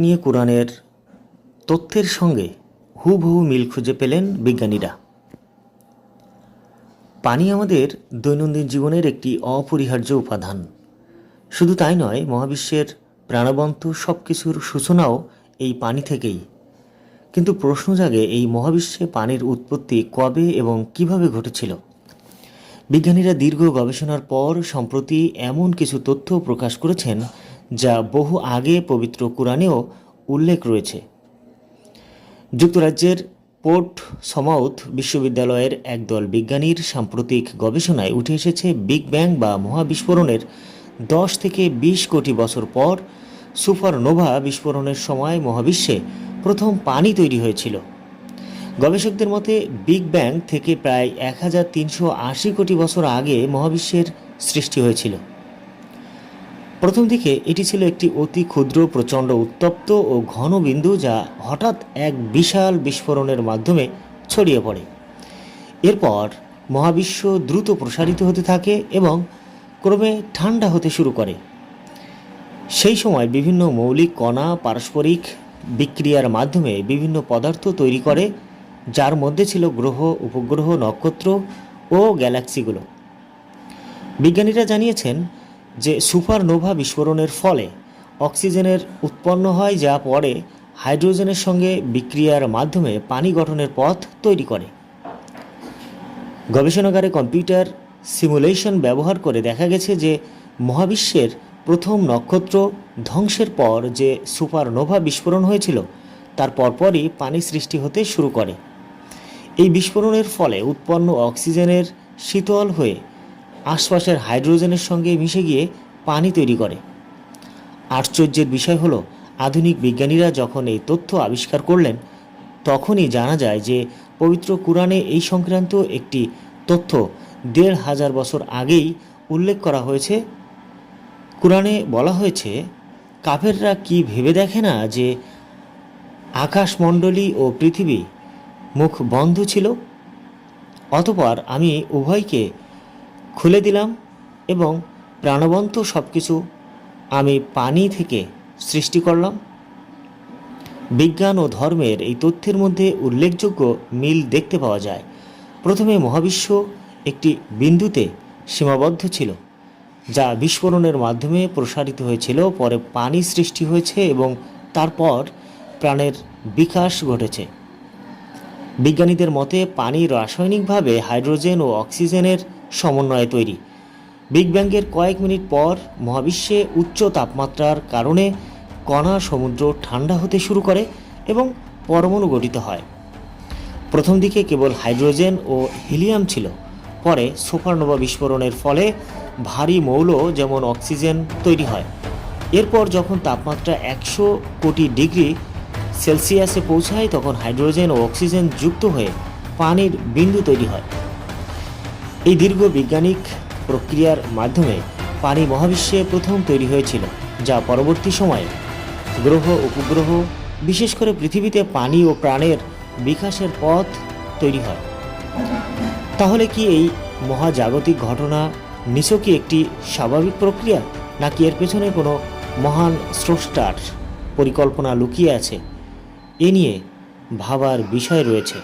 নিয়ে কোরআনের তথ্যের সঙ্গে হুবহু মিল খুঁজে পেলেন বিজ্ঞানীরা। পানি আমাদের দৈনন্দিন জীবনের একটি অপরিহার্য উপাদান। শুধু তাই নয়, মহাবিশ্বের প্রাণবন্ত সব কিছুর সূচনাও এই পানি থেকেই। কিন্তু প্রশ্ন জাগে এই মহাবিশ্বে পানির উৎপত্তি কবে এবং কীভাবে ঘটেছিল? বিজ্ঞানীরা দীর্ঘ গবেষণার পর সম্প্রতি এমন কিছু তথ্য প্রকাশ করেছেন যা বহু আগে পবিত্র কোরআনেও উল্লেখ রয়েছে। যুক্তরাজ্যের পোর্ট সমাউথ বিশ্ববিদ্যালয়ের একদল বিজ্ঞানীর সাম্প্রতিক গবেষণায় উঠে এসেছে, বিগ ব্যাং বা মহাবিস্ফোরণের দশ থেকে বিশ কোটি বছর পর সুপারনোভা বিস্ফোরণের সময় মহাবিশ্বে প্রথম পানি তৈরি হয়েছিল। গবেষকদের মতে, বিগ ব্যাং থেকে প্রায় এক হাজার তিনশো আশি কোটি বছর আগে মহাবিশ্বের সৃষ্টি হয়েছিল। প্রথম দিকে এটি ছিল একটি অতি ক্ষুদ্র, প্রচণ্ড উত্তপ্ত ও ঘন বিন্দু যা হঠাৎ এক বিশাল বিস্ফোরণের মাধ্যমে ছড়িয়ে পড়ে। এরপর মহাবিশ্ব দ্রুত প্রসারিত হতে থাকে এবং ক্রমে ঠান্ডা হতে শুরু করে। সেই সময় বিভিন্ন মৌলিক কণা, পারস্পরিক বিক্রিয়ার মাধ্যমে বিভিন্ন পদার্থ তৈরি করে, যার মধ্যে ছিল গ্রহ, উপগ্রহ, নক্ষত্র ও গ্যালাক্সিগুলো। বিজ্ঞানীরা জানিয়েছেন যে সুপারনোভা বিস্ফোরণের ফলে অক্সিজেনের উৎপন্ন হয় যা পরে হাইড্রোজেনের সঙ্গে বিক্রিয়ার মাধ্যমে পানি গঠনের পথ তৈরি করে। গবেষণাগারে কম্পিউটার সিমুলেশন ব্যবহার করে দেখা গেছে যে মহাবিশ্বের প্রথম নক্ষত্র ধ্বংসের পর যে সুপারনোভা বিস্ফোরণ হয়েছিল, তার পরপরই পানি সৃষ্টি হতে শুরু করে। এই বিস্ফোরণের ফলে উৎপন্ন অক্সিজেনের শীতল হয়ে আশপাশের হাইড্রোজেনের সঙ্গে মিশে গিয়ে পানি তৈরি করে। আশ্চর্যের বিষয় হলো, আধুনিক বিজ্ঞানীরা যখন এই তথ্য আবিষ্কার করলেন, তখনই জানা যায় যে পবিত্র কোরআনে এই সংক্রান্ত একটি তথ্য দেড় হাজার বছর আগেই উল্লেখ করা হয়েছে। কোরআনে বলা হয়েছে, কাফেররা কি ভেবে দেখে না যে আকাশমণ্ডলী ও পৃথিবী মুখ বন্ধ ছিল? অতপর আমি উভয়কে খুলে দিলাম এবং প্রাণবন্ত সব কিছু আমি পানি থেকে সৃষ্টি করলাম। বিজ্ঞান ও ধর্মের এই তথ্যের মধ্যে উল্লেখযোগ্য মিল দেখতে পাওয়া যায়। প্রথমে মহাবিশ্ব একটি বিন্দুতে সীমাবদ্ধ ছিল, যা বিস্ফোরণের মাধ্যমে প্রসারিত হয়েছিল, পরে পানি সৃষ্টি হয়েছে এবং তারপর প্রাণের বিকাশ ঘটেছে। বিজ্ঞানীদের মতে, পানি রাসায়নিকভাবে হাইড্রোজেন ও অক্সিজেনের সমন্বয়ে তৈরি। বিগ ব্যাংয়ের কয়েক মিনিট পর মহাবিশ্বে উচ্চ তাপমাত্রার কারণে কণা সমুদ্র ঠান্ডা হতে শুরু করে এবং পরমাণু গঠিত হয়। প্রথম দিকে কেবল হাইড্রোজেন ও হিলিয়াম ছিল, পরে সুপারনোভা বিস্ফোরণের ফলে ভারী মৌল যেমন অক্সিজেন তৈরি হয়। এরপর যখন তাপমাত্রা একশো কোটি ডিগ্রি সেলসিয়াসে পৌঁছায় তখন হাইড্রোজেন ও অক্সিজেন যুক্ত হয়ে পানির বিন্দু তৈরি হয়। এই দীর্ঘ বৈজ্ঞানিক প্রক্রিয়ার মাধ্যমে পানি মহাবিশ্বে প্রথম তৈরি হয়েছিল, যা পরবর্তী সময়ে গ্রহ উপগ্রহ, বিশেষ করে পৃথিবীতে পানি ও প্রাণের বিকাশের পথ তৈরি হয়। তাহলে কি এই মহাজাগতিক ঘটনা নিছকই একটি স্বাভাবিক প্রক্রিয়া, নাকি এর পেছনে কোনো মহান স্রষ্টার পরিকল্পনা লুকিয়ে আছে? এ নিয়ে ভাবার বিষয় রয়েছে।